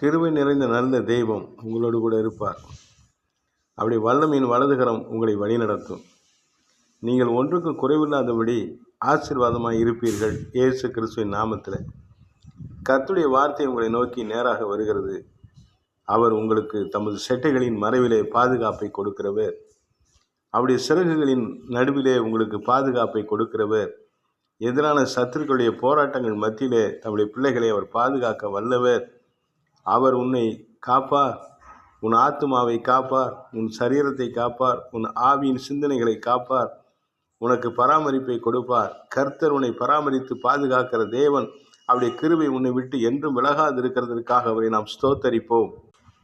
கிருவை நிறைந்த நல்ல தெய்வம் உங்களோடு கூட இருப்பார். அப்படி வல்லமையின் வலதுகரம் உங்களை வழிநடத்தும். நீங்கள் ஒன்றுக்கும் குறைவில்லாதபடி ஆசீர்வாதமாக இருப்பீர்கள் இயேசு கிறிஸ்துவின் நாமத்தில். கத்துடைய வார்த்தை உங்களை நோக்கி நேராக வருகிறது. அவர் உங்களுக்கு தமது செட்டைகளின் மறைவிலே பாதுகாப்பை கொடுக்கிறவர். அவருடைய சிறகுகளின் நடுவிலே உங்களுக்கு பாதுகாப்பை கொடுக்கிறவர். எதிரான சத்துருக்களுடைய போராட்டங்கள் மத்தியிலே தம்முடைய பிள்ளைகளை அவர் பாதுகாக்க வல்லவர். அவர் உன்னை காப்பார். உன் ஆத்துமாவை காப்பார். உன் சரீரத்தை காப்பார். உன் ஆவியின் சிந்தனைகளை காப்பார். உனக்கு பராமரிப்பை கொடுப்பார். கர்த்தர் உன்னை பராமரித்து பாதுகாக்கிற தேவன் அவருடைய கிருவை உன்னை விட்டு என்றும் விலகாது இருக்கிறதற்காக அவரை நாம் ஸ்தோத்தரிப்போம்.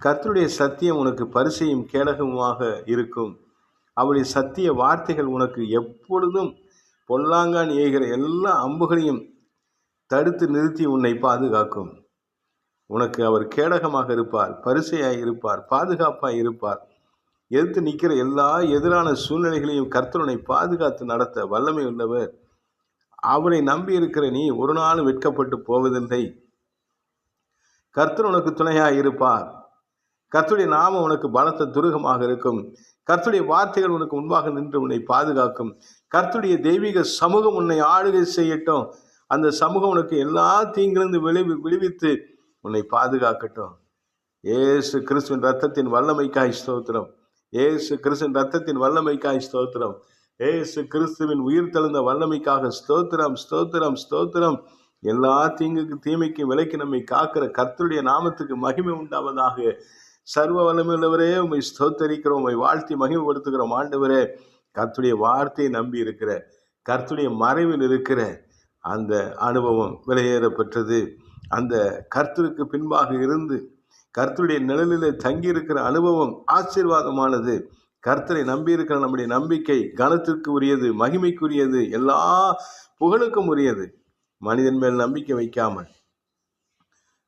கர்த்தருடைய சத்தியம் உனக்கு பரிசையும் கேடகமுமாக இருக்கும். அவருடைய சத்திய வார்த்தைகள் உனக்கு எப்பொழுதும் பொல்லாங்கான் ஏகிற எல்லா அம்புகளையும் தடுத்து நிறுத்தி உன்னை பாதுகாக்கும். உனக்கு அவர் கேடகமாக இருப்பார் பரிசையாய் இருப்பார் பாதுகாப்பாக இருப்பார். எதிர்த்து நிற்கிற எல்லா எதிரான சூழ்நிலைகளையும் கர்த்தருனை பாதுகாத்து நடத்த வல்லமை உள்ளவர். அவரை நம்பி இருக்கிற நீ ஒரு நாளும் வெட்கப்பட்டு போவதில்லை. கர்த்தர் உனக்கு துணையாக இருப்பார். கர்த்துடைய நாமம் உனக்கு பலத்த துருகமாக இருக்கும். கர்த்துடைய வார்த்தைகள் உனக்கு முன்பாக நின்று உன்னை பாதுகாக்கும். கர்த்துடைய தெய்வீக சமூகம் உன்னை ஆளுகை செய்யட்டும். அந்த சமூகம் உனக்கு எல்லா தீங்கிலிருந்து விளைவி விடுவித்து உன்னை பாதுகாக்கட்டும். ஏசு கிறிஸ்துவின் ரத்தத்தின் வல்லமைக்காய் ஸ்தோத்திரம். ஏசு கிறிஸ்துவின் ரத்தத்தின் வல்லமைக்காய் ஸ்தோத்திரம். ஏசு கிறிஸ்துவின் உயிர் தெழுந்த வல்லமைக்காக ஸ்தோத்திரம் ஸ்தோத்திரம் ஸ்தோத்திரம். எல்லா தீங்குக்கு தீமைக்கும் விலைக்கு நம்மை காக்கிற கர்த்தருடைய நாமத்துக்கு மகிமை உண்டாவதாக. சர்வ வல்லமையுள்ளவரே உண்மை ஸ்தோத்தரிக்கிறோம் உண்மை வாழ்த்தி மகிமைப்படுத்துகிறோம் ஆண்டவரே. கர்த்துடைய வார்த்தையை நம்பி இருக்கிற கர்த்துடைய மறைவில் இருக்கிற அந்த அனுபவம் விலையேறப்பெற்றது. அந்த கர்த்தருக்கு பின்பாக இருந்து கர்த்தருடைய நிழலிலே தங்கியிருக்கிற அனுபவம் ஆசீர்வாதமானது. கர்த்தரை நம்பியிருக்கிற நம்முடைய நம்பிக்கை கனத்திற்கு உரியது மகிமைக்குரியது எல்லா புகழுக்கும் உரியது. மனிதன் மேல் நம்பிக்கை வைக்காமல்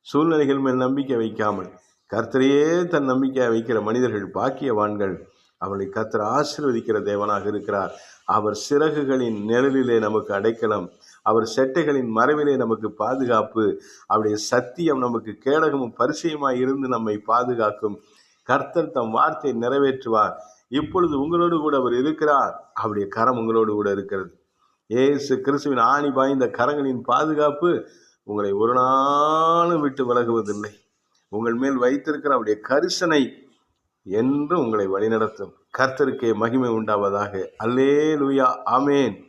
சூழ்நிலைகள் மேல் நம்பிக்கை வைக்காமல் கர்த்தரையே தன் நம்பிக்கையை வைக்கிற மனிதர்கள் பாக்கியவான்கள் அவளை கர்த்தர் ஆசீர்வதிக்கிற தேவனாக இருக்கிறார். அவர் சிறகுகளின் நிழலிலே நமக்கு அடைக்கலம். அவர் செட்டைகளின் மறைவிலே நமக்கு பாதுகாப்பு அவருடைய சத்தியம் நமக்கு கேடகமும் பரிசயமாய் இருந்து நம்மை பாதுகாக்கும். கர்த்தர் தம் வார்த்தையை நிறைவேற்றுவார். இப்பொழுது உங்களோடு கூட அவர் இருக்கிறார். அவருடைய கரம் உங்களோடு கூட இருக்கிறது. ஏசு கிறிஸ்துவின் ஆணி பாய்ந்த கரங்களின் பாதுகாப்பு உங்களை ஒரு நாளும் விட்டு விலகுவதில்லை. உங்கள் மேல் வைத்திருக்கிற அவருடைய கரிசனை என்று உங்களை வழிநடத்தும். கர்த்தருக்கே மகிமை உண்டாவதாக. அல்லே லூயா ஆமேன்.